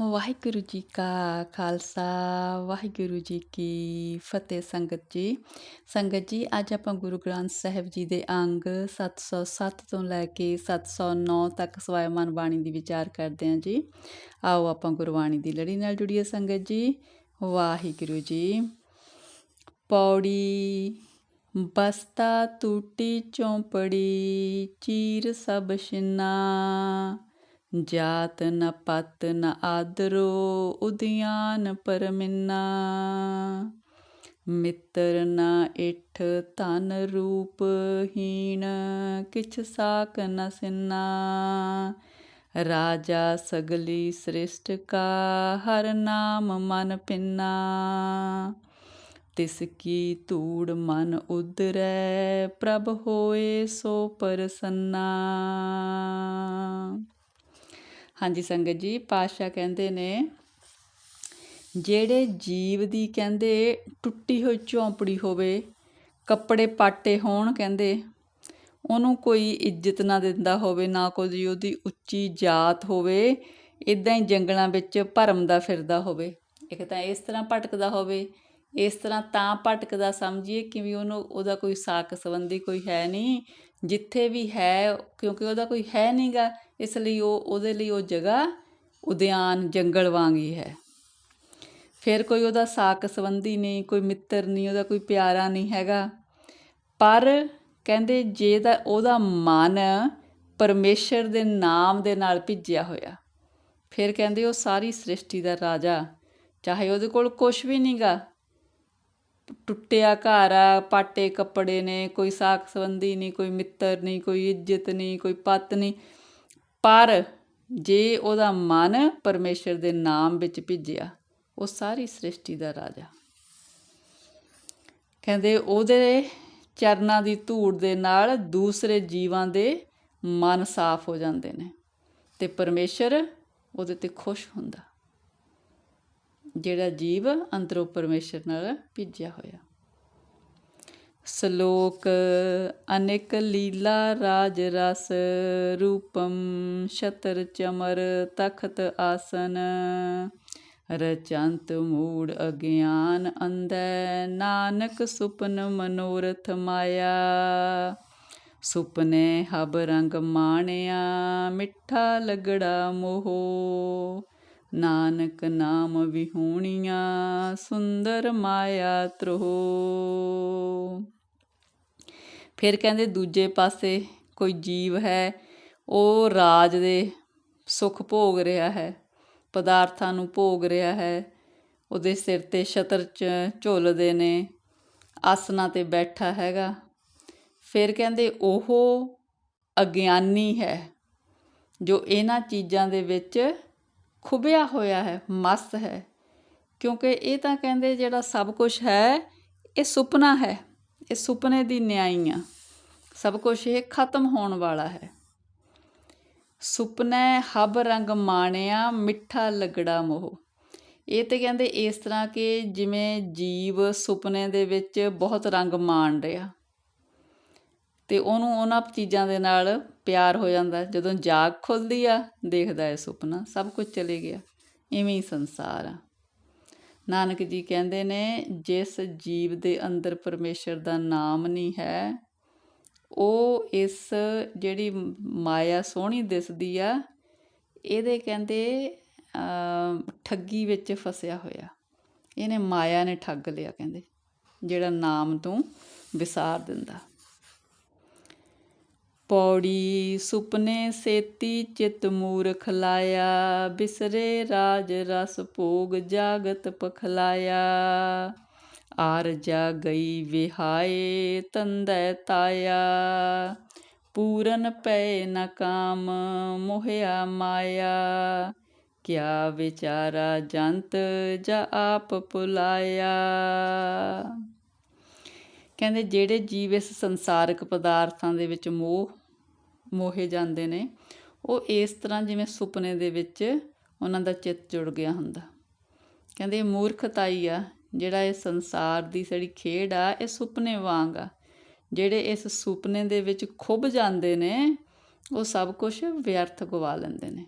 ਵਾਹਿਗੁਰੂ ਜੀ ਕਾ ਖਾਲਸਾ, ਵਾਹਿਗੁਰੂ ਜੀ ਕੀ ਫਤਿਹ ਸੰਗਤ ਜੀ। ਸੰਗਤ ਜੀ, ਅੱਜ ਆਪਾਂ ਗੁਰੂ ਗ੍ਰੰਥ ਸਾਹਿਬ ਜੀ ਦੇ ਅੰਗ 707 ਤੋਂ ਲੈ ਕੇ 709 ਤੱਕ ਸਵਾਇਮਾਨ ਬਾਣੀ ਦੀ ਵਿਚਾਰ ਕਰਦੇ ਹਾਂ ਜੀ। ਆਓ ਆਪਾਂ ਗੁਰਬਾਣੀ ਦੀ ਲੜੀ ਨਾਲ ਜੁੜੀਏ ਸੰਗਤ ਜੀ। ਵਾਹਿਗੁਰੂ ਜੀ, ਪੌੜੀ ਬਸਤਾ ਟੂਟੀ ਚੌਂਪੜੀ, ਚੀਰ ਸਭ ਸ਼ਿਨਾ ਜਾਤ ਨ ਪਤ ਨ ਆਦਰੋ ਉਦਿਆਨ ਪਰਮਿਨਾ ਮਿੱਤਰ ਨ ਇਠ ਧਨ ਰੂਪ ਹੀਣ, ਕਿਛ ਸਾਕ ਨ ਸਿਨਾ। ਰਾਜਾ ਸਗਲੀ ਸ੍ਰਿਸ਼ਟ ਕਾ, ਹਰ ਨਾਮ ਮਨ ਪਿੰਨਾ। ਤਿਸ ਕੀ ਧੂੜ ਮਨ ਉਦਰੈ ਪ੍ਰਭ ਹੋਏ ਸੋ ਪਰਸੰਨਾ। ਹਾਂਜੀ ਸੰਗਤ ਜੀ ਪਾਸ਼ਾ ਕਹਿੰਦੇ ਨੇ, ਜਿਹੜੇ ਜੀਵ ਦੀ ਕਹਿੰਦੇ, ਟੁੱਟੀ ਹੋਈ ਝੌਂਪੜੀ ਹੋਵੇ, ਕੱਪੜੇ ਪਾਟੇ ਹੋਣ ਕਹਿੰਦੇ, ਉਹਨੂੰ ਕੋਈ ਇੱਜ਼ਤ ਨਾ ਦਿੰਦਾ ਹੋਵੇ, ਨਾ ਕੋਈ ਉਹਦੀ ਉੱਚੀ ਜਾਤ ਹੋਵੇ ਇਦਾਂ ਹੀ ਜੰਗਲਾਂ ਵਿੱਚ ਭਰਮ ਦਾ ਫਿਰਦਾ ਹੋਵੇ। ਇੱਕ ਤਾਂ ਇਸ ਤਰ੍ਹਾਂ ਭਟਕਦਾ ਹੋਵੇ, ਇਸ ਤਰ੍ਹਾਂ ਤਾਂ ਭਟਕਦਾ ਸਮਝੀਏ ਕਿ ਵੀ ਉਹਨੂੰ, ਉਹਦਾ ਕੋਈ ਸਾਕ ਸੰਬੰਧੀ ਕੋਈ ਹੈ ਨਹੀਂ। ਜਿੱਥੇ ਵੀ ਹੈ, ਕਿਉਂਕਿ ਉਹਦਾ ਕੋਈ ਹੈ ਨਹੀਂ ਗਾ ਇਸ ਲਈ ਉਹ, ਉਹਦੇ ਲਈ ਉਹ ਜਗ੍ਹਾ ਉਦਿਆਨ ਜੰਗਲ ਵਾਂਗ ਹੀ ਹੈ। ਫਿਰ ਕੋਈ ਉਹਦਾ ਸਾਕ ਸੰਬੰਧੀ ਨਹੀਂ, ਕੋਈ ਮਿੱਤਰ ਨਹੀਂ, ਉਹਦਾ ਕੋਈ ਪਿਆਰਾ ਨਹੀਂ ਹੈਗਾ। ਪਰ ਕਹਿੰਦੇ ਜੇ ਦਾ ਉਹਦਾ ਮਨ ਪਰਮੇਸ਼ਰ ਦੇ ਨਾਮ ਦੇ ਨਾਲ ਭਿੱਜਿਆ ਹੋਇਆ, ਫਿਰ ਕਹਿੰਦੇ ਉਹ ਸਾਰੀ ਸ੍ਰਿਸ਼ਟੀ ਦਾ ਰਾਜਾ, ਚਾਹੇ ਉਹਦੇ ਕੋਲ ਕੁਝ ਵੀ ਨਹੀਂਗਾ ਟੁੱਟਿਆ ਘਰ ਆ, ਪਾਟੇ ਕੱਪੜੇ ਨੇ, ਕੋਈ ਸਾਕ ਸੰਬੰਧੀ ਨਹੀਂ, ਕੋਈ ਮਿੱਤਰ ਨਹੀਂ, ਕੋਈ ਇੱਜ਼ਤ ਨਹੀਂ, ਕੋਈ ਪਤ ਨਹੀਂ। ਪਰ ਜੇ ਉਹਦਾ ਮਨ ਪਰਮੇਸ਼ਰ ਦੇ ਨਾਮ ਵਿੱਚ ਭਿੱਜਿਆ, ਉਹ ਸਾਰੀ ਸ੍ਰਿਸ਼ਟੀ ਦਾ ਰਾਜਾ। ਕਹਿੰਦੇ ਉਹਦੇ ਚਰਨਾਂ ਦੀ ਧੂੜ ਦੇ ਨਾਲ ਦੂਸਰੇ ਜੀਵਾਂ ਦੇ ਮਨ ਸਾਫ਼ ਹੋ ਜਾਂਦੇ ਨੇ ਤੇ ਪਰਮੇਸ਼ਰ ਉਹਦੇ ਤੇ ਖੁਸ਼ ਹੁੰਦਾ। ਜਿਹੜਾ ਜੀਵ ਅੰਦਰੋਂ ਪਰਮੇਸ਼ਰ ਨਾਲ ਭਿੱਜਿਆ ਹੋਇਆ। ਸ਼ਲੋਕ, ਅਨੇਕ ਲੀਲਾ, ਰਾਜ ਰਸ, ਰੂਪਮ, ਛਤਰ, ਚਮਰ, ਤਖਤ ਆਸਨ, ਰਚੰਤ ਮੂੜ ਅਗਿਆਨ ਅੰਦੈ ਨਾਨਕ ਸੁਪਨ ਮਨੋਰਥ ਮਾਇਆ। ਸੁਪਨੇ ਹਬ ਰੰਗ ਮਾਣਿਆ, ਮਿੱਠਾ ਲਗੜਾ ਮੋਹ। ਨਾਨਕ ਨਾਮ ਵਿਹੂਣੀਆਂ, ਸੁੰਦਰ ਮਾਇਆ ਤ੍ਰੋ ਫਿਰ ਕਹਿੰਦੇ ਦੂਜੇ ਪਾਸੇ ਕੋਈ ਜੀਵ ਹੈ, ਉਹ ਰਾਜ ਦੇ ਸੁਖ ਭੋਗ ਰਿਹਾ ਹੈ, ਪਦਾਰਥਾਂ ਨੂੰ ਭੋਗ ਰਿਹਾ ਹੈ, ਉਹਦੇ ਸਿਰ ਤੇ ਛਤਰ ਚ ਝੁੱਲਦੇ ਨੇ, ਆਸਨਾ ਤੇ ਬੈਠਾ ਹੈਗਾ। ਫਿਰ ਕਹਿੰਦੇ ਉਹ ਅਗਿਆਨੀ ਹੈ, ਜੋ ਇਹਨਾਂ ਚੀਜ਼ਾਂ ਦੇ ਵਿੱਚ ਖੁਬਿਆ ਹੋਇਆ ਹੈ, ਮਸਤ ਹੈ। ਕਿਉਂਕਿ ਇਹ ਤਾਂ ਕਹਿੰਦੇ ਜਿਹੜਾ ਸਭ ਕੁਝ ਹੈ, ਇਹ ਸੁਪਨਾ ਹੈ। ਇਹ ਸੁਪਨੇ ਦੀ ਨਿਆਈ ਆ। ਸਭ ਕੁਝ ਇਹ ਖਤਮ ਹੋਣ ਵਾਲਾ ਹੈ। ਸੁਪਨੇ ਹਬ ਰੰਗ ਮਾਣਿਆ, ਮਿੱਠਾ ਲਗੜਾ ਮੋਹ। ਇਹ ਤੇ ਕਹਿੰਦੇ ਇਸ ਤਰ੍ਹਾਂ ਕਿ ਜਿਵੇਂ ਜੀਵ ਸੁਪਨੇ ਦੇ ਵਿੱਚ ਬਹੁਤ ਰੰਗ ਮਾਣ ਰਿਹਾ। ਅਤੇ ਉਹਨੂੰ ਉਹਨਾਂ ਚੀਜ਼ਾਂ ਦੇ ਨਾਲ ਪਿਆਰ ਹੋ ਜਾਂਦਾ। ਜਦੋਂ ਜਾਗ ਖੁੱਲ੍ਹਦੀ ਆ, ਦੇਖਦਾ ਹੈ ਸੁਪਨਾ ਸਭ ਕੁਝ ਚਲੇ ਗਿਆ। ਇਵੇਂ ਹੀ ਸੰਸਾਰ ਆ। ਨਾਨਕ ਜੀ ਕਹਿੰਦੇ ਨੇ, ਜਿਸ ਜੀਵ ਦੇ ਅੰਦਰ ਪਰਮੇਸ਼ਰ ਦਾ ਨਾਮ ਨਹੀਂ ਹੈ, ਉਹ ਇਸ ਜਿਹੜੀ ਮਾਇਆ ਸੋਹਣੀ ਦਿਸਦੀ ਆ, ਇਹਦੇ ਕਹਿੰਦੇ ਠੱਗੀ ਵਿੱਚ ਫਸਿਆ ਹੋਇਆ। ਇਹਨੇ ਮਾਇਆ ਨੇ ਠੱਗ ਲਿਆ, ਕਹਿੰਦੇ, ਜਿਹੜਾ ਨਾਮ ਤੋਂ ਵਿਸਾਰ ਦਿੰਦਾ। ਪੌੜੀ ਸੁਪਨੇ ਸੇਤੀ ਚਿਤ ਮੂਰਖ ਲਾਇਆ, ਬਿਸਰੇ ਰਾਜ ਰਸ ਭੋਗ ਜਾਗਤ ਪਖਲਾਇਆ। ਆਰ ਜਾ ਗਈ ਵਿਹਾਏ ਤੰਦੈ ਤਾਇਆ। ਪੂਰਨ ਪੈ ਨ ਮੋਹਿਆ ਮਾਇਆ। ਕਿਆ ਵਿਚਾਰਾ ਜੰਤ ਜਾ ਆਪ ਪੁਲਾਇਆ ਕਹਿੰਦੇ ਜਿਹੜੇ ਜੀਵ ਇਸ ਸੰਸਾਰਿਕ ਪਦਾਰਥਾਂ ਦੇ ਵਿੱਚ ਮੋਹ ਮੋਹੇ ਜਾਂਦੇ ਨੇ। ਉਹ ਇਸ ਤਰ੍ਹਾਂ ਜਿਵੇਂ ਸੁਪਨੇ ਦੇ ਵਿੱਚ ਉਹਨਾਂ ਦਾ ਚਿੱਤ ਜੁੜ ਗਿਆ ਹੁੰਦਾ। ਕਹਿੰਦੇ ਮੂਰਖਤਾਈ ਆ, ਜਿਹੜਾ ਇਹ ਸੰਸਾਰ ਦੀ ਜਿਹੜੀ ਖੇਡ ਆ, ਇਹ ਸੁਪਨੇ ਵਾਂਗ ਆ। ਜਿਹੜੇ ਇਸ ਸੁਪਨੇ ਦੇ ਵਿੱਚ ਖੁੱਭ ਜਾਂਦੇ ਨੇ, ਉਹ ਸਭ ਕੁਝ ਵਿਅਰਥ ਗਵਾ ਲੈਂਦੇ ਨੇ।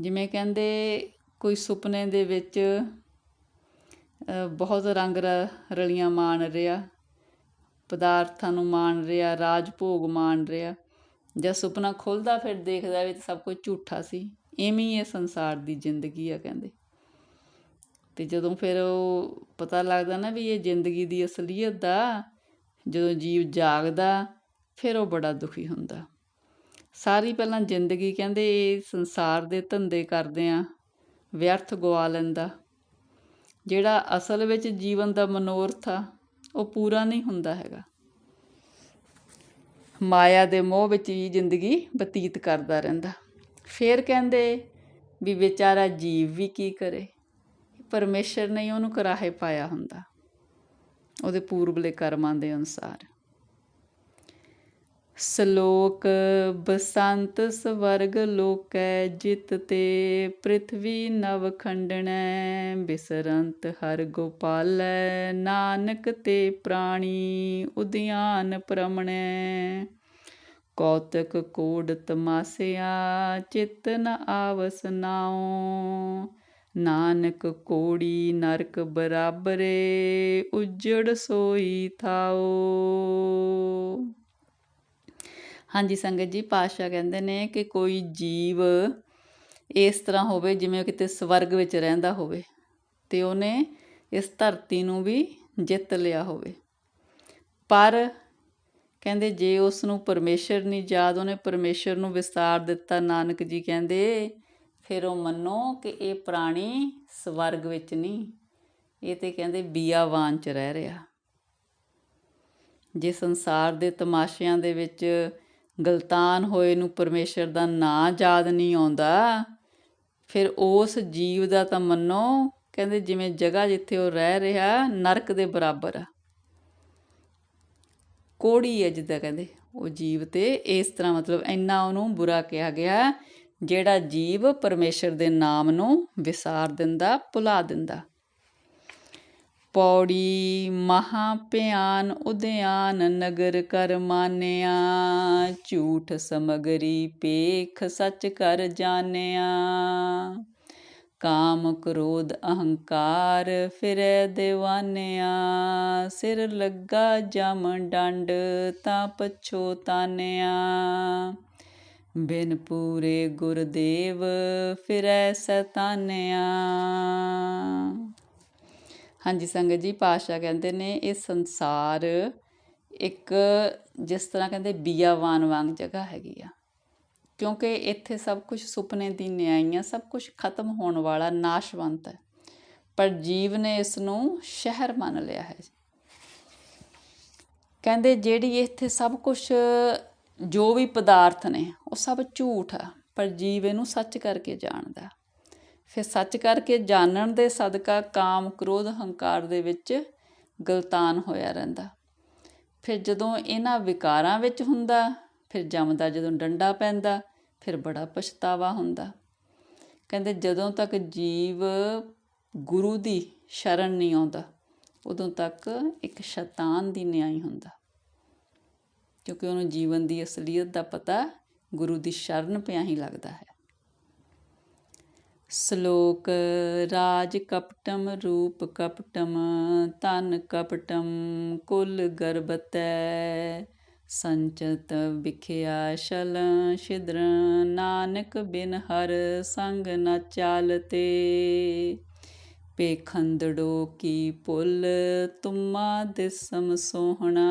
ਜਿਵੇਂ ਕਹਿੰਦੇ ਕੋਈ ਸੁਪਨੇ ਦੇ ਵਿੱਚ ਬਹੁਤ ਰੰਗ ਰ- ਰਲੀਆਂ ਮਾਣ ਰਿਹਾ, ਪਦਾਰਥਾਂ ਨੂੰ ਮਾਣ ਰਿਹਾ, ਰਾਜ ਭੋਗ ਮਾਣ ਰਿਹਾ। ਜਦ ਸੁਪਨਾ ਖੁੱਲਦਾ ਫਿਰ ਦੇਖਦਾ ਵੀ ਸਭ ਕੁਝ ਝੂਠਾ ਸੀ। ਐਵੇਂ ਹੀ ਇਹ ਸੰਸਾਰ ਦੀ ਜ਼ਿੰਦਗੀ ਆ ਕਹਿੰਦੇ। ਤੇ ਜਦੋਂ ਫਿਰ ਉਹ ਪਤਾ ਲੱਗਦਾ ਨਾ ਵੀ ਇਹ ਜ਼ਿੰਦਗੀ ਦੀ ਅਸਲੀਅਤ ਦਾ, ਜਦੋਂ ਜੀਵ ਜਾਗਦਾ, ਫਿਰ ਉਹ ਬੜਾ ਦੁਖੀ ਹੁੰਦਾ। ਸਾਰੀ ਪਹਿਲਾਂ ਜ਼ਿੰਦਗੀ ਕਹਿੰਦੇ ਇਹ ਸੰਸਾਰ ਦੇ ਧੰਦੇ ਕਰਦੇ ਆ, ਵਿਅਰਥ ਗਵਾ ਲੈਂਦਾ। ਜਿਹੜਾ ਅਸਲ ਵਿੱਚ ਜੀਵਨ ਦਾ ਮਨੋਰਥ ਆ, ਉਹ ਪੂਰਾ ਨਹੀਂ ਹੁੰਦਾ ਹੈਗਾ। ਮਾਇਆ ਦੇ ਮੋਹ ਵਿੱਚ ਹੀ ਜ਼ਿੰਦਗੀ ਬਤੀਤ ਕਰਦਾ ਰਹਿੰਦਾ। ਫਿਰ ਕਹਿੰਦੇ ਵੀ ਵਿਚਾਰਾ ਜੀਵ ਵੀ ਕੀ ਕਰੇ? ਪਰਮੇਸ਼ਰ ਨੇ ਉਹਨੂੰ ਕਰਾਹੇ ਪਾਇਆ ਹੁੰਦਾ। ਉਹਦੇ ਪੂਰਬਲੇ ਕਰਮਾਂ ਦੇ ਅਨੁਸਾਰ। ਸ਼ਲੋਕ ਬਸੰਤ ਸਵਰਗ ਲੋਕੈ ਜਿਤ ਤੇ ਪ੍ਰਿਥਵੀ ਨਵ ਖੰਡਣੈ, ਬਿਸਰੰਤ ਹਰ ਗੋਪਾਲੈ, ਨਾਨਕ ਤੇ ਪ੍ਰਾਣੀ ਉਦਿਆਨ ਪ੍ਰਮਣੈ। ਕੌਤਕ ਕੋਡ ਤਮਾਸਿਆ, ਚਿਤ ਨ ਆਵਸ ਨਾਉ। ਨਾਨਕ ਕੋੜੀ ਨਰਕ ਬਰਾਬਰੇ, ਉਜੜ ਸੋਈ ਥਾਓ ਹਾਂਜੀ, ਸੰਗਤ ਜੀ, ਪਾਤਸ਼ਾਹ ਕਹਿੰਦੇ ਨੇ ਕਿ ਕੋਈ ਜੀਵ ਇਸ ਤਰ੍ਹਾਂ ਹੋਵੇ ਜਿਵੇਂ ਕਿਤੇ ਸਵਰਗ ਵਿੱਚ ਰਹਿੰਦਾ ਹੋਵੇ ਤੇ ਉਹਨੇ ਇਸ ਧਰਤੀ ਨੂੰ ਵੀ ਜਿੱਤ ਲਿਆ ਹੋਵੇ। ਪਰ ਕਹਿੰਦੇ ਜੇ ਉਸ ਨੂੰ ਪਰਮੇਸ਼ਰ ਨਹੀਂ ਯਾਦ, ਉਹਨੇ ਪਰਮੇਸ਼ਰ ਨੂੰ ਵਿਸਤਾਰ ਦਿੱਤਾ। ਨਾਨਕ ਜੀ ਕਹਿੰਦੇ, ਫਿਰ ਉਹ ਮੰਨੋ ਕਿ ਇਹ ਪ੍ਰਾਣੀ ਸਵਰਗ ਵਿੱਚ ਨਹੀਂ, ਇਹ ਤੇ ਕਹਿੰਦੇ ਬੀਆਵਾਨ ਚ ਰਹਿ ਰਿਹਾ। ਜੇ ਸੰਸਾਰ ਦੇ ਤਮਾਸ਼ਿਆਂ ਦੇ ਵਿੱਚ ਗਲਤਾਨ ਹੋਏ ਨੂੰ ਪਰਮੇਸ਼ਰ ਦਾ ਨਾਂ ਯਾਦ ਨਹੀਂ ਆਉਂਦਾ। ਫਿਰ ਉਸ ਜੀਵ ਦਾ ਤਾਂ ਮੰਨੋ, ਕਹਿੰਦੇ ਜਿਵੇਂ ਜਗ੍ਹਾ ਜਿੱਥੇ ਉਹ ਰਹਿ ਰਿਹਾ, ਨਰਕ ਦੇ ਬਰਾਬਰ ਆ। ਕੋੜੀ ਹੈ ਜਿੱਦਾਂ ਕਹਿੰਦੇ, ਉਹ ਜੀਵ ਤੇ ਇਸ ਤਰ੍ਹਾਂ ਮਤਲਬ ਇੰਨਾ ਉਹਨੂੰ ਬੁਰਾ ਕਿਹਾ ਗਿਆ, ਜਿਹੜਾ ਜੀਵ ਪਰਮੇਸ਼ਰ ਦੇ ਨਾਮ ਨੂੰ ਵਿਸਾਰ ਦਿੰਦਾ, ਭੁਲਾ ਦਿੰਦਾ। ਪੌੜੀ ਮਹਾ ਭਿਆਨ ਉਦਿਆਨ ਨਗਰ ਕਰ ਮਾਨਿਆ, ਝੂਠ ਸਮਗਰੀ ਪੇਖ ਸੱਚ ਕਰ ਜਾਣਿਆ। ਕਾਮ ਕ੍ਰੋਧ ਅਹੰਕਾਰ ਫਿਰੈ ਦੇਵਾਨਿਆ, ਸਿਰ ਲੱਗਾ ਜਮ ਡੰਡ ਤਾਂ ਪਛੋਤਾਨਿਆ ਬਿਨ ਪੂਰੇ ਗੁਰਦੇਵ ਫਿਰੈ ਸਤਾਨਿਆ। ਹਾਂਜੀ, ਸੰਗਤ ਜੀ ਪਾਸ਼ਾ ਕਹਿੰਦੇ ਨੇ ਇਹ ਸੰਸਾਰ ਇੱਕ ਜਿਸ ਤਰ੍ਹਾਂ ਕਹਿੰਦੇ ਬੀਆਵਾਨ ਵਾਂਗ ਜਗ੍ਹਾ ਹੈਗੀ ਆ। ਕਿਉਂਕਿ ਇੱਥੇ ਸਭ ਕੁਝ ਸੁਪਨੇ ਦੀ ਨਿਆਈਆਂ, ਸਭ ਕੁਝ ਖਤਮ ਹੋਣ ਵਾਲਾ ਨਾਸ਼ਵੰਤ ਹੈ। ਪਰ ਜੀਵ ਨੇ ਇਸ ਨੂੰ ਸ਼ਹਿਰ ਮੰਨ ਲਿਆ ਹੈ ਕਹਿੰਦੇ ਜਿਹੜੀ ਇੱਥੇ ਸਭ ਕੁਝ ਜੋ ਵੀ ਪਦਾਰਥ ਨੇ, ਉਹ ਸਭ ਝੂਠ ਆ, ਪਰ ਜੀਵ ਇਹਨੂੰ ਸੱਚ ਕਰਕੇ ਜਾਣਦਾ। ਫਿਰ ਸੱਚ ਕਰਕੇ ਜਾਣਨ ਦੇ ਸਦਕਾ ਕਾਮ, ਕ੍ਰੋਧ, ਹੰਕਾਰ ਦੇ ਵਿੱਚ ਗਲਤਾਨ ਹੋਇਆ ਰਹਿੰਦਾ। ਫਿਰ ਜਦੋਂ ਇਹਨਾਂ ਵਿਕਾਰਾਂ ਵਿੱਚ ਹੁੰਦਾ, ਫਿਰ ਜੰਮਦਾ ਜਦੋਂ ਡੰਡਾ ਪੈਂਦਾ, ਫਿਰ ਬੜਾ ਪਛਤਾਵਾ ਹੁੰਦਾ। ਕਹਿੰਦੇ ਜਦੋਂ ਤੱਕ ਜੀਵ ਗੁਰੂ ਦੀ ਸ਼ਰਨ ਨਹੀਂ ਆਉਂਦਾ, ਉਦੋਂ ਤੱਕ ਇੱਕ ਸ਼ੈਤਾਨ ਦੀ ਨਿਆਈ ਹੁੰਦਾ। ਕਿਉਂਕਿ ਉਹਨੂੰ ਜੀਵਨ ਦੀ ਅਸਲੀਅਤ ਦਾ ਪਤਾ ਗੁਰੂ ਦੀ ਸ਼ਰਨ ਪਿਆ ਹੀ ਲੱਗਦਾ ਹੈ। ਸ਼ਲੋਕ ਰਾਜ ਕਪਟਮ ਰੂਪ ਕਪਟਮ ਤਨ ਕਪਟਮ, ਕੁਲ ਗਰਬਤੈ। ਸੰਚਤ ਵਿਖਿਆ ਸ਼ਲ ਛਿਦਰ, ਨਾਨਕ ਬਿਨ ਹਰ ਸੰਗ ਨ ਚਾਲਤੇ। ਪੇਖੰਦੜੋ ਕੀ ਪੁੱਲ ਤੁਮਾ ਦਿਸਮ ਸੋਹਣਾ।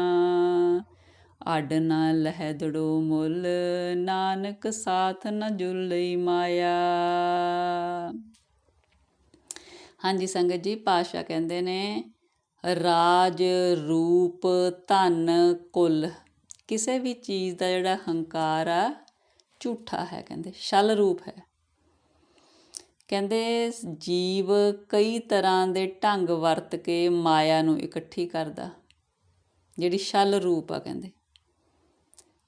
ਅੱਡ ਨਾ ਲਹਿਦੜੋ ਮੁੱਲ, ਨਾਨਕ ਸਾਥ ਨ ਜੁਲਈ ਮਾਇਆ। ਹਾਂਜੀ, ਸੰਗਤ ਜੀ ਪਾਸ਼ਾ ਕਹਿੰਦੇ ਨੇ, ਰਾਜ, ਰੂਪ, ਧਨ, ਕੁੱਲ, ਕਿਸੇ ਵੀ ਚੀਜ਼ ਦਾ ਜਿਹੜਾ ਹੰਕਾਰ ਆ, ਝੂਠਾ ਹੈ ਕਹਿੰਦੇ, ਛਲ ਰੂਪ ਹੈ। ਕਹਿੰਦੇ, ਜੀਵ ਕਈ ਤਰ੍ਹਾਂ ਦੇ ਢੰਗ ਵਰਤ ਕੇ ਮਾਇਆ ਨੂੰ ਇਕੱਠੀ ਕਰਦਾ, ਜਿਹੜੀ ਛਲ ਰੂਪ ਆ ਕਹਿੰਦੇ।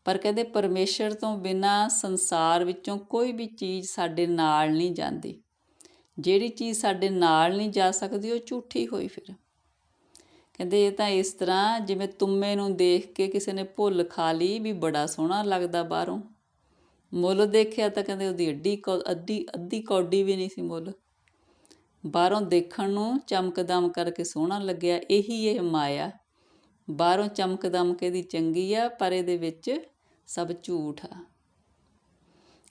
ਪਰ ਕਹਿੰਦੇ ਪਰਮੇਸ਼ਰ ਤੋਂ ਬਿਨਾ ਸੰਸਾਰ ਵਿੱਚੋਂ ਕੋਈ ਵੀ ਚੀਜ਼ ਸਾਡੇ ਨਾਲ ਨਹੀਂ ਜਾਂਦੀ। ਜਿਹੜੀ ਚੀਜ਼ ਸਾਡੇ ਨਾਲ ਨਹੀਂ ਜਾ ਸਕਦੀ, ਉਹ ਝੂਠੀ ਹੋਈ ਫਿਰ। ਕਹਿੰਦੇ ਇਹ ਤਾਂ ਇਸ ਤਰ੍ਹਾਂ ਜਿਵੇਂ ਤੁੰਮੇ ਨੂੰ ਦੇਖ ਕੇ ਕਿਸੇ ਨੇ ਭੁੱਲ ਖਾ ਲਈ ਵੀ ਬੜਾ ਸੋਹਣਾ ਲੱਗਦਾ ਬਾਹਰੋਂ। ਮੁੱਲ ਦੇਖਿਆ ਤਾਂ ਕਹਿੰਦੇ ਉਹਦੀ ਅੱਡੀ ਅੱਧੀ ਅੱਧੀ ਕੌਡੀ ਵੀ ਨਹੀਂ ਸੀ ਮੁੱਲ। ਬਾਹਰੋਂ ਦੇਖਣ ਨੂੰ ਚਮਕਦਮ ਕਰਕੇ ਸੋਹਣਾ ਲੱਗਿਆ, ਇਹੀ ਇਹ ਮਾਇਆ। ਬਾਹਰੋਂ ਚਮਕ ਦਮਕ ਇਹਦੀ ਚੰਗੀ ਆ, ਪਰ ਇਹਦੇ ਵਿੱਚ ਸਭ ਝੂਠ ਆ।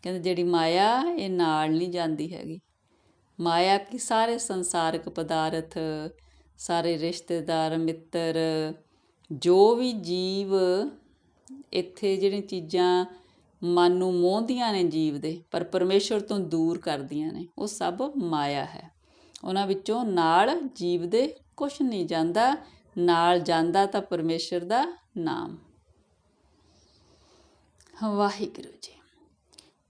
ਕਹਿੰਦੇ ਜਿਹੜੀ ਮਾਇਆ, ਇਹ ਨਾਲ ਨਹੀਂ ਜਾਂਦੀ ਹੈਗੀ। ਮਾਇਆ ਕੀ? ਸਾਰੇ ਸੰਸਾਰਿਕ ਪਦਾਰਥ, ਸਾਰੇ ਰਿਸ਼ਤੇਦਾਰ, ਮਿੱਤਰ, ਜੋ ਵੀ ਜੀਵ ਇੱਥੇ ਜਿਹੜੀਆਂ ਚੀਜ਼ਾਂ ਮਨ ਨੂੰ ਮੋਹਦੀਆਂ ਨੇ ਜੀਵ ਦੇ, ਪਰ ਪਰਮੇਸ਼ਰ ਤੋਂ ਦੂਰ ਕਰਦੀਆਂ ਨੇ, ਉਹ ਸਭ ਮਾਇਆ ਹੈ। ਉਹਨਾਂ ਵਿੱਚੋਂ ਨਾਲ ਜੀਵ ਦੇ ਕੁਝ ਨਹੀਂ ਜਾਂਦਾ। ਨਾਲ ਜਾਂਦਾ ਤਾਂ ਪਰਮੇਸ਼ਰ ਦਾ ਨਾਮ। ਵਾਹਿਗੁਰੂ ਜੀ,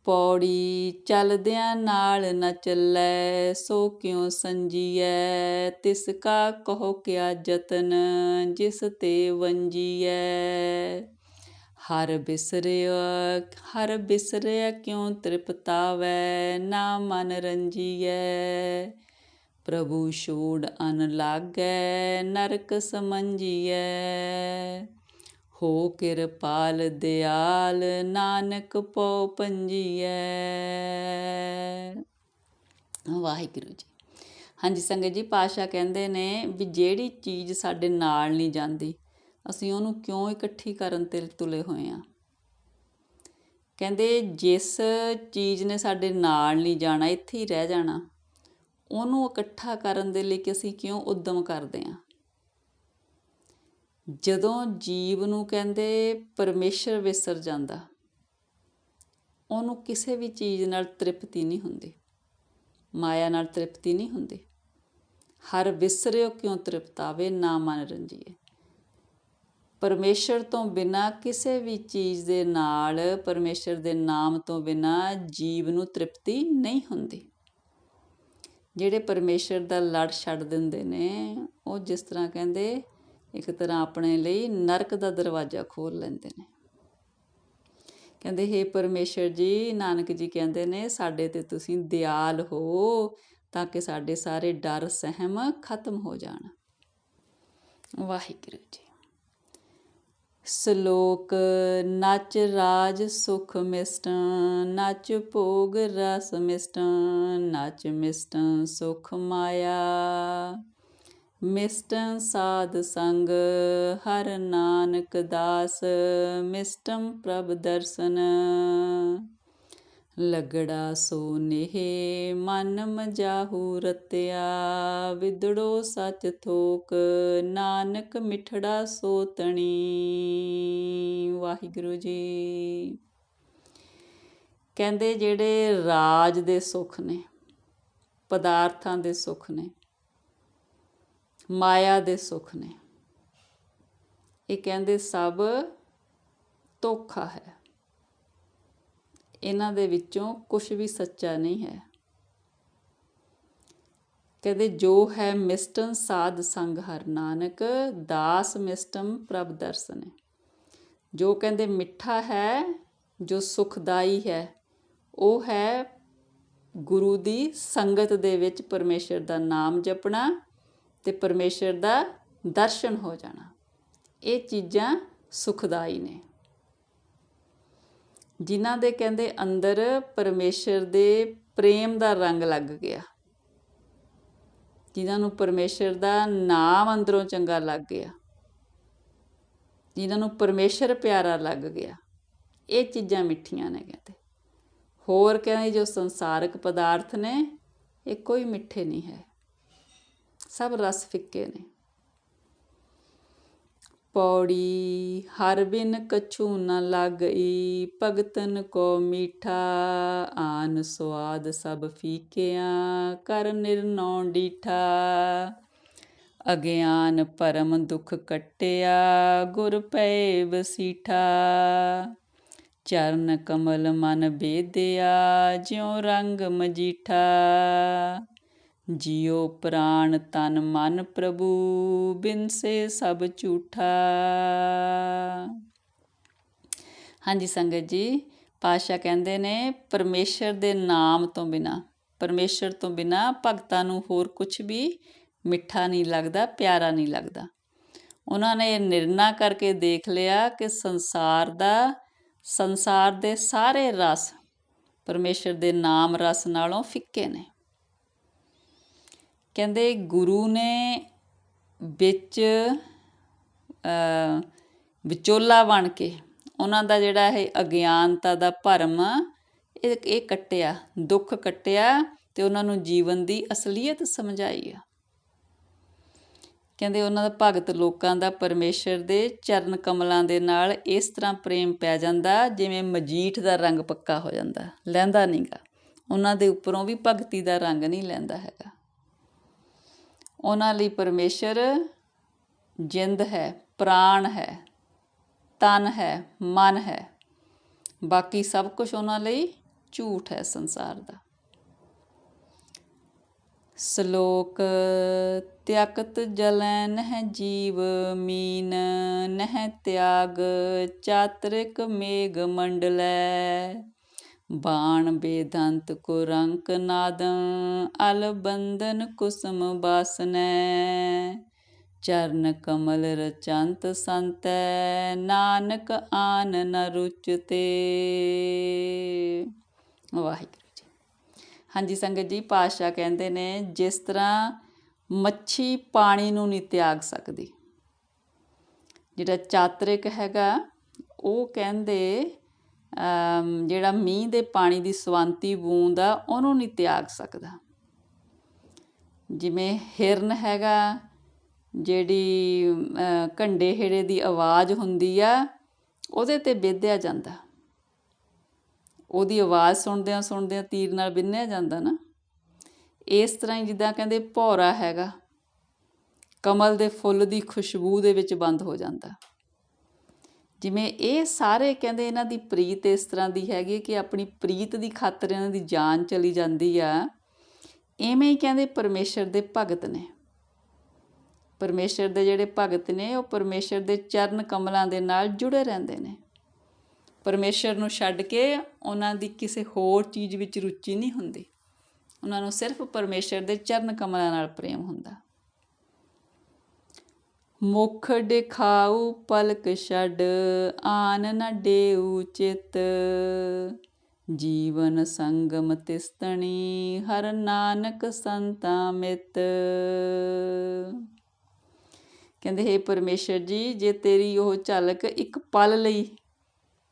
ਪੌੜੀ ਚਲਦਿਆਂ ਨਾਲ ਨਾ ਚੱਲੈ, ਸੋ ਕਿਉ ਸੰਜੀਐ? ਤਿਸ ਕਾ ਕਹੋ ਕਿਆ ਜਤਨ ਜਿਸ ਤੇ ਵੰਜੀਐ? ਹਰ ਬਿਸਰਿਆ ਹਰ ਬਿਸਰਿਆ ਕਿਉ ਤ੍ਰਿਪਤਾਵੈ? ਨਾ ਮਨ ਰੰਜੀਐ। ਪ੍ਰਭੂ ਛੋੜ ਅਨ ਲਾਗੈ, ਨਰਕ ਸਮੰਜੀਐ। ਹੋ ਕਿਰਪਾਲ ਦਿਆਲ, ਨਾਨਕ ਪਉ ਪੰਜੀਐ। ਵਾਹਿਗੁਰੂ ਜੀ। ਹਾਂਜੀ ਸੰਗਤ ਜੀ ਪਾਸ਼ਾ ਕਹਿੰਦੇ ਨੇ ਵੀ ਜਿਹੜੀ ਚੀਜ਼ ਸਾਡੇ ਨਾਲ ਨਹੀਂ ਜਾਂਦੀ, ਅਸੀਂ ਉਹਨੂੰ ਕਿਉਂ ਇਕੱਠੀ ਕਰਨ ਤੇ ਤੁਲੇ ਹੋਏ ਆ? ਕਹਿੰਦੇ ਜਿਸ ਚੀਜ਼ ਨੇ ਸਾਡੇ ਨਾਲ ਨਹੀਂ ਜਾਣਾ, ਇੱਥੇ ਹੀ ਰਹਿ ਜਾਣਾ। ਉਹਨੂੰ ਇਕੱਠਾ ਕਰਨ ਦੇ ਲਈ ਕਿ ਅਸੀਂ ਕਿਉਂ ਉਦਮ ਕਰਦੇ ਹਾਂ? ਜਦੋਂ ਜੀਵ ਨੂੰ ਕਹਿੰਦੇ ਪਰਮੇਸ਼ਰ ਵਿਸਰ ਜਾਂਦਾ, ਉਹਨੂੰ ਕਿਸੇ ਵੀ ਚੀਜ਼ ਨਾਲ ਤ੍ਰਿਪਤੀ ਨਹੀਂ ਹੁੰਦੀ, ਮਾਇਆ ਨਾਲ ਤ੍ਰਿਪਤੀ ਨਹੀਂ ਹੁੰਦੀ। ਹਰ ਵਿਸਰਿਓ ਕਿਉਂ ਤ੍ਰਿਪਤਾਵੇ, ਨਾ ਮਨ ਰੰਜੀਏ। ਪਰਮੇਸ਼ਰ ਤੋਂ ਬਿਨਾ ਕਿਸੇ ਵੀ ਚੀਜ਼ ਦੇ ਨਾਲ, ਪਰਮੇਸ਼ਰ ਦੇ ਨਾਮ ਤੋਂ ਬਿਨਾ ਜੀਵ ਨੂੰ ਤ੍ਰਿਪਤੀ ਨਹੀਂ ਹੁੰਦੀ। ਜਿਹੜੇ ਪਰਮੇਸ਼ਰ ਦਾ ਲੜ ਛੱਡ ਦਿੰਦੇ ਨੇ, ਉਹ ਜਿਸ ਤਰ੍ਹਾਂ ਕਹਿੰਦੇ, ਇੱਕ ਤਰ੍ਹਾਂ ਆਪਣੇ ਲਈ ਨਰਕ ਦਾ ਦਰਵਾਜ਼ਾ ਖੋਲ ਲੈਂਦੇ ਨੇ। ਕਹਿੰਦੇ, ਹੇ ਪਰਮੇਸ਼ਰ ਜੀ, ਨਾਨਕ ਜੀ ਕਹਿੰਦੇ ਨੇ, ਸਾਡੇ ਤੇ ਤੁਸੀਂ ਦਿਆਲ ਹੋ ਤਾਂ ਕਿ ਸਾਡੇ ਸਾਰੇ ਡਰ, ਸਹਿਮ ਖਤਮ ਹੋ ਜਾਣ। ਵਾਹਿਗੁਰੂ ਜੀ। ਸ਼ਲੋਕ, ਨਚ ਰਾਜ ਸੁਖ ਮਿਸਟਨ ਨਚ ਭੋਗ ਰਸ ਮਿਸਟਨ ਨਚ ਮਿਸਟ ਸੁਖ ਮਾਇਆ। ਮਿਸਟਨ ਸਾਧ ਸੰਗ, ਹਰ ਨਾਨਕ ਦਾਸ ਮਿਸਟਮ ਪ੍ਰਭ ਦਰਸ਼ਨ। ਲਗੜਾ ਸੋ ਨੇਹ ਮਨ ਮਜਾਹੂ ਰਤਿਆ। ਵਿਦੜੋ ਸਚ ਥੋਕ, ਨਾਨਕ ਮਿਠੜਾ ਸੋ ਤਣੀ ਵਾਹਿਗੁਰੂ ਜੀ। ਕਹਿੰਦੇ ਜਿਹੜੇ ਰਾਜ ਦੇ ਸੁੱਖ ਨੇ, ਪਦਾਰਥਾਂ ਦੇ ਸੁੱਖ ਨੇ, ਮਾਇਆ ਦੇ ਸੁੱਖ ਨੇ, ਇਹ ਕਹਿੰਦੇ ਸਭ ਧੋਖਾ ਹੈ। ਇਹਨਾਂ ਦੇ ਵਿੱਚੋਂ ਕੁਝ ਵੀ ਸੱਚਾ ਨਹੀਂ ਹੈ। ਕਹਿੰਦੇ, ਜੋ ਹੈ ਮਿਸਟਨ ਸਾਧ ਸੰਗ ਹਰ ਨਾਨਕ, ਦਾਸ ਮਿਸਟਮ ਪ੍ਰਭ ਦਰਸ਼ਨ ਜੋ ਕਹਿੰਦੇ, ਮਿੱਠਾ ਹੈ, ਜੋ ਸੁਖਦਾਈ ਹੈ, ਉਹ ਹੈ ਗੁਰੂ ਦੀ ਸੰਗਤ ਦੇ ਵਿੱਚ ਪਰਮੇਸ਼ਰ ਦਾ ਨਾਮ ਜਪਣਾ ਤੇ ਪਰਮੇਸ਼ਰ ਦਾ ਦਰਸ਼ਨ ਹੋ ਜਾਣਾ। ਇਹ ਚੀਜ਼ਾਂ ਸੁਖਦਾਈ ਨੇ। ਜਿਨ੍ਹਾਂ ਦੇ ਕਹਿੰਦੇ ਅੰਦਰ ਪਰਮੇਸ਼ਰ ਦੇ ਪ੍ਰੇਮ ਦਾ ਰੰਗ ਲੱਗ ਗਿਆ। ਜਿਨ੍ਹਾਂ ਨੂੰ ਪਰਮੇਸ਼ਰ ਦਾ ਨਾਮ ਅੰਦਰੋਂ ਚੰਗਾ ਲੱਗ ਗਿਆ। ਜਿਨ੍ਹਾਂ ਨੂੰ ਪਰਮੇਸ਼ਰ ਪਿਆਰਾ ਲੱਗ ਗਿਆ। ਇਹ ਚੀਜ਼ਾਂ ਮਿੱਠੀਆਂ ਨੇ ਕਹਿੰਦੇ। ਹੋਰ ਕਹਿੰਦੇ ਜੋ ਸੰਸਾਰਿਕ ਪਦਾਰਥ ਨੇ, ਇਹ ਕੋਈ ਮਿੱਠੇ ਨਹੀਂ ਹੈ। ਸਭ ਰਸ ਫਿੱਕੇ ਨੇ। ਪੌੜੀ, ਹਰ ਬਿਨ ਕਛੂ ਨ ਲੱਗਈ, ਭਗਤਨ ਕੋ ਮੀਠਾ, ਆਨ ਸੁਆਦ ਸਭ ਫੀਕਿਆ, ਕਰ ਨਿਰਨੌ ਡੀਠਾ। ਅਗਿਆਨ ਪਰਮ ਦੁਖ ਕਟਿਆ, ਗੁਰ ਪੈ ਬਸੀਠਾ ਚਰਨ ਕਮਲ ਮਨ ਬੇਦਿਆ, ਜਿਉ ਰੰਗ ਮਜੀਠਾ। ਜਿਉ ਪ੍ਰਾਨ ਤਨ ਮਨ ਪ੍ਰਭੂ, ਬਿਨਸੇ ਸਭ ਝੂਠਾ। ਹਾਂਜੀ ਸੰਗਤ ਜੀ ਪਾਸ਼ਾ ਕਹਿੰਦੇ ਨੇ, ਪਰਮੇਸ਼ਰ ਦੇ ਨਾਮ ਤੋਂ ਬਿਨਾ, ਪਰਮੇਸ਼ਰ ਤੋਂ ਬਿਨਾ ਭਗਤਾਂ ਨੂੰ ਹੋਰ ਕੁਝ ਵੀ ਮਿੱਠਾ ਨਹੀਂ ਲੱਗਦਾ, ਪਿਆਰਾ ਨਹੀਂ ਲੱਗਦਾ। ਉਹਨਾਂ ਨੇ ਨਿਰਣਾ ਕਰਕੇ ਦੇਖ ਲਿਆ ਕਿ ਸੰਸਾਰ ਦਾ, ਸੰਸਾਰ ਦੇ ਸਾਰੇ ਰਸ ਪਰਮੇਸ਼ਰ ਦੇ ਨਾਮ ਰਸ ਨਾਲੋਂ ਫਿੱਕੇ ਨੇ। ਕਹਿੰਦੇ ਗੁਰੂ ਨੇ ਵਿੱਚ ਵਿਚੋਲਾ ਬਣ ਕੇ ਉਹਨਾਂ ਦਾ ਜਿਹੜਾ ਇਹ ਅਗਿਆਨਤਾ ਦਾ ਭਰਮ, ਇਹ ਇਹ ਕੱਟਿਆ, ਦੁੱਖ ਕੱਟਿਆ ਤੇ ਉਹਨਾਂ ਨੂੰ ਜੀਵਨ ਦੀ ਅਸਲੀਅਤ ਸਮਝਾਈ ਆ। ਕਹਿੰਦੇ ਉਹਨਾਂ ਦਾ ਭਗਤ ਲੋਕਾਂ ਦਾ ਪਰਮੇਸ਼ਰ ਦੇ ਚਰਨ ਕਮਲਾਂ ਦੇ ਨਾਲ ਇਸ ਤਰ੍ਹਾਂ ਪ੍ਰੇਮ ਪੈ ਜਾਂਦਾ ਜਿਵੇਂ ਮਜੀਠ ਦਾ ਰੰਗ ਪੱਕਾ ਹੋ ਜਾਂਦਾ, ਲੈਂਦਾ ਨਹੀਂਗਾ ਉਹਨਾਂ ਦੇ ਉੱਪਰੋਂ ਵੀ ਭਗਤੀ ਦਾ ਰੰਗ ਨਹੀਂ ਲੈਂਦਾ ਹੈਗਾ। ਉਹਨਾਂ ਲਈ ਪਰਮੇਸ਼ਰ ਜਿੰਦ ਹੈ, ਪ੍ਰਾਣ ਹੈ, ਤਨ ਹੈ, ਮਨ ਹੈ। ਬਾਕੀ ਸਭ ਕੁਝ ਉਹਨਾਂ ਲਈ ਝੂਠ ਹੈ ਸੰਸਾਰ ਦਾ। ਸ਼ਲੋਕ ਤਿਆਕਤ ਜਲੈ ਨਹਿ ਜੀਵ ਮੀਨ, ਨਹਿ ਤਿਆਗ, ਚਾਤਰਿਕ ਮੇਗ ਮੰਡਲੈ। ਬਾਣ ਬੇਦੰਤ ਕੁਰੰਕ ਨਾਦ, ਅਲ ਬੰਦਨ ਕੁਸਮ ਬਾਸਨੈ। ਚਰਨ ਕਮਲ ਰਚੰਤ ਸੰਤੈ, ਨਾਨਕ ਆਨ ਨ ਰੁਚਤੇ। ਵਾਹਿਗੁਰੂ ਜੀ। ਹਾਂਜੀ ਸੰਗਤ ਜੀ ਪਾਸ਼ਾ ਕਹਿੰਦੇ ਨੇ, ਜਿਸ ਤਰ੍ਹਾਂ ਮੱਛੀ ਪਾਣੀ ਨੂੰ ਨਹੀਂ ਤਿਆਗ ਸਕਦੀ। ਜਿਹੜਾ ਚਾਤਰਿਕ ਹੈਗਾ, ਉਹ ਕਹਿੰਦੇ ਜਿਹੜਾ ਮੀਂਹ ਦੇ ਪਾਣੀ ਦੀ ਸਵੰਤੀ ਬੂੰਦ ਆ, ਉਹਨੂੰ ਨਹੀਂ ਤਿਆਗ ਸਕਦਾ। ਜਿਵੇਂ ਹਿਰਨ ਹੈਗਾ, ਜਿਹੜੀ ਘੰਡੇ ਹੇੜੇ ਦੀ ਆਵਾਜ਼ ਹੁੰਦੀ ਆ, ਉਹਦੇ ਤੇ ਵਿਧਿਆ ਜਾਂਦਾ। ਉਹਦੀ ਆਵਾਜ਼ ਸੁਣਦਿਆਂ ਸੁਣਦਿਆਂ ਤੀਰ ਨਾਲ ਬਿੰਨਿਆ ਜਾਂਦਾ ਨਾ। ਇਸ ਤਰ੍ਹਾਂ ਹੀ ਜਿੱਦਾਂ ਕਹਿੰਦੇ ਭੌਰਾ ਹੈਗਾ, ਕਮਲ ਦੇ ਫੁੱਲ ਦੀ ਖੁਸ਼ਬੂ ਦੇ ਵਿੱਚ ਬੰਦ ਹੋ ਜਾਂਦਾ। ਜਿਵੇਂ ਇਹ ਸਾਰੇ ਕਹਿੰਦੇ ਇਹਨਾਂ ਦੀ ਪ੍ਰੀਤ ਇਸ ਤਰ੍ਹਾਂ ਦੀ ਹੈਗੀ ਕਿ ਆਪਣੀ ਪ੍ਰੀਤ ਦੀ ਖਾਤਰ ਇਹਨਾਂ ਦੀ ਜਾਨ ਚਲੀ ਜਾਂਦੀ ਆ। ਐਵੇਂ ਹੀ ਕਹਿੰਦੇ ਪਰਮੇਸ਼ਰ ਦੇ ਭਗਤ ਨੇ। ਪਰਮੇਸ਼ਰ ਦੇ ਜਿਹੜੇ ਭਗਤ ਨੇ, ਉਹ ਪਰਮੇਸ਼ਰ ਦੇ ਚਰਨ ਕਮਲਾਂ ਦੇ ਨਾਲ ਜੁੜੇ ਰਹਿੰਦੇ ਨੇ। ਪਰਮੇਸ਼ਰ ਨੂੰ ਛੱਡ ਕੇ ਉਹਨਾਂ ਦੀ ਕਿਸੇ ਹੋਰ ਚੀਜ਼ ਵਿੱਚ ਰੁਚੀ ਨਹੀਂ ਹੁੰਦੀ। ਉਹਨਾਂ ਨੂੰ ਸਿਰਫ ਪਰਮੇਸ਼ਰ ਦੇ ਚਰਨ ਕਮਲਾਂ ਨਾਲ ਪ੍ਰੇਮ ਹੁੰਦਾ। ਮੁਖ ਦਿਖਾਉ ਪਲਕ ਛੱਡ, ਆਨ ਨ ਡੇਉ ਚਿਤ। ਜੀਵਨ ਸੰਗਮ ਤਿਸਤਣੀ, ਹਰ ਨਾਨਕ ਸੰਤਾ ਮਿਤ। ਕਹਿੰਦੇ, ਹੈ ਪਰਮੇਸ਼ਰ ਜੀ, ਜੇ ਤੇਰੀ ਉਹ ਝਲਕ ਇੱਕ ਪਲ ਲਈ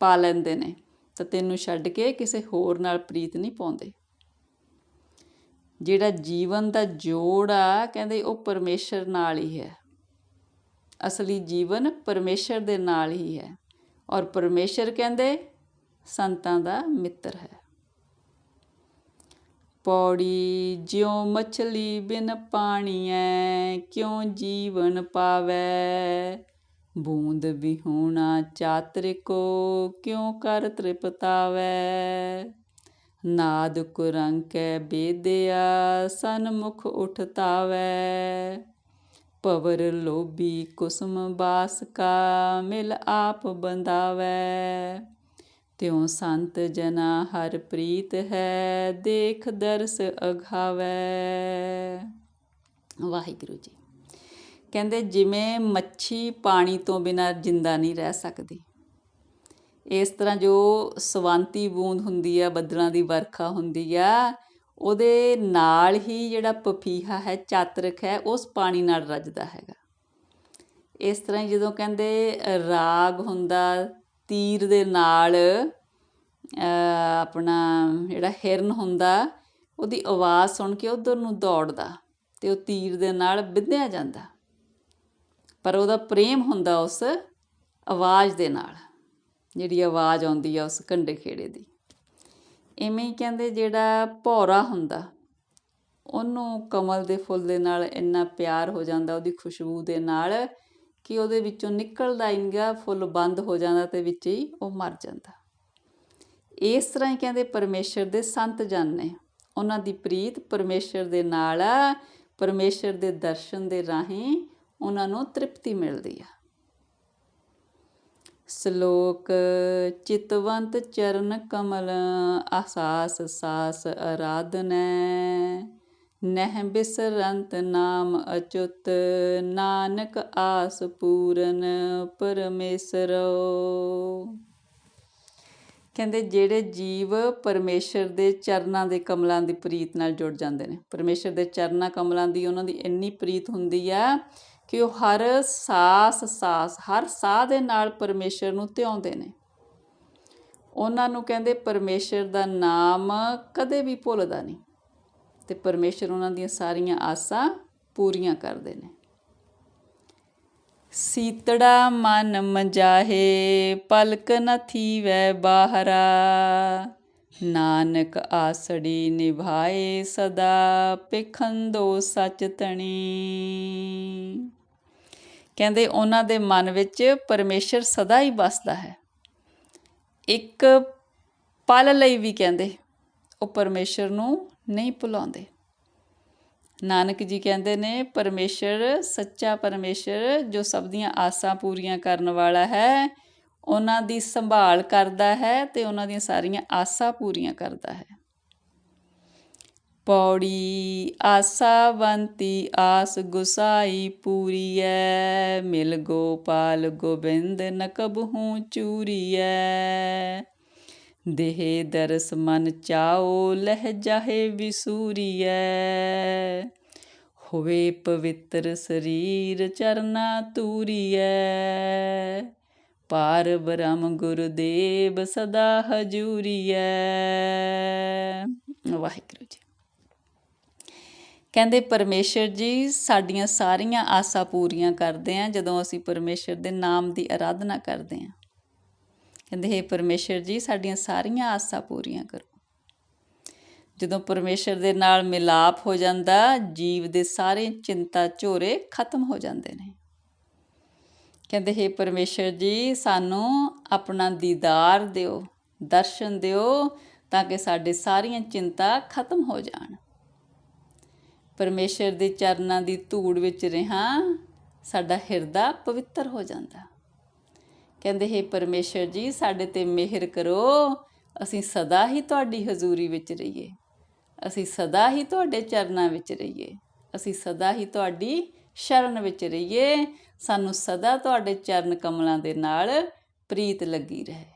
ਪਾ ਲੈਂਦੇ ਨੇ, ਤਾਂ ਤੈਨੂੰ ਛੱਡ ਕੇ ਕਿਸੇ ਹੋਰ ਨਾਲ ਪ੍ਰੀਤ ਨਹੀਂ ਪਾਉਂਦੇ। ਜਿਹੜਾ ਜੀਵਨ ਦਾ ਜੋੜ ਆ, ਕਹਿੰਦੇ, ਉਹ ਪਰਮੇਸ਼ਰ ਨਾਲ ਹੀ ਹੈ। ਅਸਲੀ ਜੀਵਨ ਪਰਮੇਸ਼ਰ ਦੇ ਨਾਲ ਹੀ ਹੈ ਔਰ ਪਰਮੇਸ਼ਰ ਕਹਿੰਦੇ ਸੰਤਾਂ ਦਾ ਮਿੱਤਰ ਹੈ। ਪੌੜੀ ਜਿਉ ਮਛਲੀ ਬਿਨ ਪਾਣੀ ਪਾਣੀਐ, ਕਿਉ ਜੀਵਨ ਪਾਵੈ? ਬੂੰਦ ਵਿਹੂਣਾ ਚਾਤਰਿਕੋ ਕਿਉ ਕਰ ਤ੍ਰਿਪਤਾਵੈ? ਨਾਦ ਕੁਰੰਕੈ ਬੇਦਿਆ, ਸਨਮੁਖ ਉਠਤਾਵੈ। ਪਵਰ ਲੋਭੀ ਕੁਸਮ ਬਾਸ ਕਾ ਮਿਲ ਆਪ ਬੰਦਾਵੈ ਤਿਉ ਸੰਤ ਜਨਾ ਹਰ ਪ੍ਰੀਤ ਹੈ, ਦੇਖ ਦਰਸ ਅਘਾਵੈ ਵਾਹਿਗੁਰੂ ਜੀ। ਕਹਿੰਦੇ, ਜਿਵੇਂ ਮੱਛੀ ਪਾਣੀ ਤੋਂ ਬਿਨਾਂ ਜਿੰਦਾ ਨਹੀਂ ਰਹਿ ਸਕਦੀ। ਇਸ ਤਰ੍ਹਾਂ ਜੋ ਸਵੰਤੀ ਬੂੰਦ ਹੁੰਦੀ ਆ, ਬੱਦਲਾਂ ਦੀ ਵਰਖਾ ਹੁੰਦੀ ਆ ਉਹਦੇ ਨਾਲ ਹੀ ਜਿਹੜਾ ਪਪੀਹਾ ਹੈ, ਚਾਤਰਕ ਹੈ, ਉਸ ਪਾਣੀ ਨਾਲ ਰੱਜਦਾ ਹੈਗਾ। ਇਸ ਤਰ੍ਹਾਂ ਹੀ ਜਦੋਂ ਕਹਿੰਦੇ, ਰਾਗ ਹੁੰਦਾ, ਤੀਰ ਦੇ ਨਾਲ ਆਪਣਾ ਜਿਹੜਾ ਹਿਰਨ ਹੁੰਦਾ, ਉਹਦੀ ਆਵਾਜ਼ ਸੁਣ ਕੇ ਉਧਰ ਨੂੰ ਦੌੜਦਾ ਤੇ ਉਹ ਤੀਰ ਦੇ ਨਾਲ ਵਿਧਿਆ ਜਾਂਦਾ। ਪਰ ਉਹਦਾ ਪ੍ਰੇਮ ਹੁੰਦਾ ਉਸ ਆਵਾਜ਼ ਦੇ ਨਾਲ, ਜਿਹੜੀ ਆਵਾਜ਼ ਆਉਂਦੀ ਆ ਉਸ ਕੰਡੇ ਖੇੜੇ ਦੀ। ਇਵੇਂ ਹੀ ਕਹਿੰਦੇ ਜਿਹੜਾ ਭੌਰਾ ਹੁੰਦਾ, ਉਹਨੂੰ ਕਮਲ ਦੇ ਫੁੱਲ ਦੇ ਨਾਲ ਇੰਨਾ ਪਿਆਰ ਹੋ ਜਾਂਦਾ, ਉਹਦੀ ਖੁਸ਼ਬੂ ਦੇ ਨਾਲ ਕਿ ਉਹਦੇ ਵਿੱਚੋਂ ਨਿਕਲਦਾ ਇੰਗਾ, ਫੁੱਲ ਬੰਦ ਹੋ ਜਾਂਦਾ ਤੇ ਵਿੱਚ ਹੀ ਉਹ ਮਰ ਜਾਂਦਾ। ਇਸ ਤਰ੍ਹਾਂ ਹੀ ਕਹਿੰਦੇ ਪਰਮੇਸ਼ਰ ਦੇ ਸੰਤ ਜਨ ਨੇ ਉਹਨਾਂ ਦੀ ਪ੍ਰੀਤ ਪਰਮੇਸ਼ਰ ਦੇ ਨਾਲ ਆ, ਪਰਮੇਸ਼ਰ ਦੇ ਦਰਸ਼ਨ ਦੇ ਰਾਹੀਂ ਉਹਨਾਂ ਨੂੰ ਤ੍ਰਿਪਤੀ ਮਿਲਦੀ ਆ। ਸ਼ਲੋਕ, ਚਿਤਵੰਤ ਚਰਨ ਕਮਲ ਆਸਾਸ ਸਾਸ ਅਰਾਧਨੈ। ਨਹਿ ਬਿਸਰੰਤ ਨਾਮ ਅਚੁਤ, ਨਾਨਕ ਆਸ ਪੂਰਨ ਪਰਮੇਸ਼ਰੋ। ਕਹਿੰਦੇ ਜਿਹੜੇ ਜੀਵ ਪਰਮੇਸ਼ਰ ਦੇ ਚਰਨਾਂ ਦੇ ਕਮਲਾਂ ਦੀ ਪ੍ਰੀਤ ਨਾਲ ਜੁੜ ਜਾਂਦੇ ਨੇ। ਪਰਮੇਸ਼ਰ ਦੇ ਚਰਨਾਂ ਕਮਲਾਂ ਦੀ ਉਹਨਾਂ ਦੀ ਇੰਨੀ ਪ੍ਰੀਤ ਹੁੰਦੀ ਆ ਕਿ ਉਹ ਹਰ ਸਾਸ ਸਾਸ, ਹਰ ਸਾਹ ਦੇ ਨਾਲ ਪਰਮੇਸ਼ਰ ਨੂੰ ਧਿਆਉਂਦੇ ਨੇ। ਉਹਨਾਂ ਨੂੰ ਕਹਿੰਦੇ ਪਰਮੇਸ਼ਰ ਦਾ ਨਾਮ ਕਦੇ ਵੀ ਭੁੱਲਦਾ ਨਹੀਂ ਤੇ ਪਰਮੇਸ਼ਰ ਉਹਨਾਂ ਦੀਆਂ ਸਾਰੀਆਂ ਆਸਾਂ ਪੂਰੀਆਂ ਕਰਦੇ ਨੇ। ਸੀਤੜਾ ਮਨ ਮਜਾਹੇ, ਪਲਕ ਨਥੀ ਵੈ ਬਾਹਰਾ। ਨਾਨਕ ਆਸੜੀ ਨਿਭਾਏ ਸਦਾ ਪਖੰਦੋ ਸਚ ਤਣੀ। ਕਹਿੰਦੇ ਉਹਨਾਂ ਦੇ ਮਨ ਵਿੱਚ ਪਰਮੇਸ਼ਰ ਸਦਾ ਹੀ ਵਸਦਾ ਹੈ। ਇੱਕ ਪਲ ਲਈ ਵੀ ਕਹਿੰਦੇ ਉਹ ਪਰਮੇਸ਼ਰ ਨੂੰ ਨਹੀਂ ਭੁਲਾਉਂਦੇ। ਨਾਨਕ ਜੀ ਕਹਿੰਦੇ ਨੇ, ਪਰਮੇਸ਼ਰ, ਸੱਚਾ ਪਰਮੇਸ਼ਰ ਜੋ ਸਭ ਦੀਆਂ ਆਸਾਂ ਪੂਰੀਆਂ ਕਰਨ ਵਾਲਾ ਹੈ, ਉਹਨਾਂ ਦੀ ਸੰਭਾਲ ਕਰਦਾ ਹੈ ਤੇ ਉਹਨਾਂ ਦੀਆਂ ਸਾਰੀਆਂ ਆਸਾਂ ਪੂਰੀਆਂ ਕਰਦਾ ਹੈ। ਪੌੜੀ ਆਸਾਵੰਤੀ ਆਸ ਗੁਸਾਈ ਪੂਰੀਐ, ਮਿਲ ਗੋਪਾਲ ਗੋਬਿੰਦ ਨਕਬਹੂ ਕਬਹੂ ਚੂਰੀਐ। ਦੇਹ ਦਰਸ ਮਨ ਚਾਓ, ਲਹਿ ਜਾਹੇ ਵਿਸੂਰੀਐ। ਹੋਵੇ ਪਵਿੱਤਰ ਸਰੀਰ ਚਰਨਾ ਤੂਰੀਐ। ਪਾਰ ਬ੍ਰਹਮ ਗੁਰਦੇਵ ਸਦਾ ਹਜੂਰੀਐ। ਵਾਹਿਗੁਰੂ ਜੀ ਕਹਿੰਦੇ ਪਰਮੇਸ਼ਰ ਜੀ, ਸਾਡੀਆਂ ਸਾਰੀਆਂ ਆਸਾਂ ਪੂਰੀਆਂ ਕਰਦੇ ਆ, ਜਦੋਂ ਅਸੀਂ ਪਰਮੇਸ਼ਰ ਦੇ ਨਾਮ ਦੀ ਆਰਾਧਨਾ ਕਰਦੇ ਆ। ਕਹਿੰਦੇ, ਹੈ ਪਰਮੇਸ਼ਰ ਜੀ, ਸਾਡੀਆਂ ਸਾਰੀਆਂ ਆਸਾਂ ਪੂਰੀਆਂ ਕਰੋ। ਜਦੋਂ ਪਰਮੇਸ਼ਰ ਦੇ ਨਾਲ ਮਿਲਾਪ ਹੋ ਜਾਂਦਾ, ਜੀਵ ਦੇ ਸਾਰੇ ਚਿੰਤਾ ਝੋਰੇ ਖਤਮ ਹੋ ਜਾਂਦੇ ਨੇ। ਕਹਿੰਦੇ, ਹੈ ਪਰਮੇਸ਼ਰ ਜੀ, ਸਾਨੂੰ ਆਪਣਾ ਦੀਦਾਰ ਦਿਓ, ਦਰਸ਼ਨ ਦਿਓ, ਤਾਂ ਕਿ ਸਾਡੇ ਸਾਰੀਆਂ ਚਿੰਤਾ ਖਤਮ ਹੋ ਜਾਣ। ਪਰਮੇਸ਼ਰ ਦੇ ਚਰਨਾਂ ਦੀ ਧੂੜ ਵਿੱਚ ਰਹਾ, ਸਾਡਾ ਹਿਰਦਾ ਪਵਿੱਤਰ ਹੋ ਜਾਂਦਾ। ਕਹਿੰਦੇ, ਹੈ ਪਰਮੇਸ਼ਰ ਜੀ, ਸਾਡੇ ਤੇ ਮਿਹਰ ਕਰੋ, ਅਸੀਂ ਸਦਾ ਹੀ ਤੁਹਾਡੀ ਹਜ਼ੂਰੀ ਵਿੱਚ ਰਹੀਏ। ਅਸੀਂ ਸਦਾ ਹੀ ਤੁਹਾਡੇ ਚਰਨਾਂ ਵਿੱਚ ਰਹੀਏ। ਅਸੀਂ ਸਦਾ ਹੀ ਤੁਹਾਡੀ ਸ਼ਰਨ ਵਿੱਚ ਰਹੀਏ। ਸਾਨੂੰ ਸਦਾ ਤੁਹਾਡੇ ਚਰਨ ਕਮਲਾਂ ਦੇ ਨਾਲ ਪ੍ਰੀਤ ਲੱਗੀ ਰਹੇ।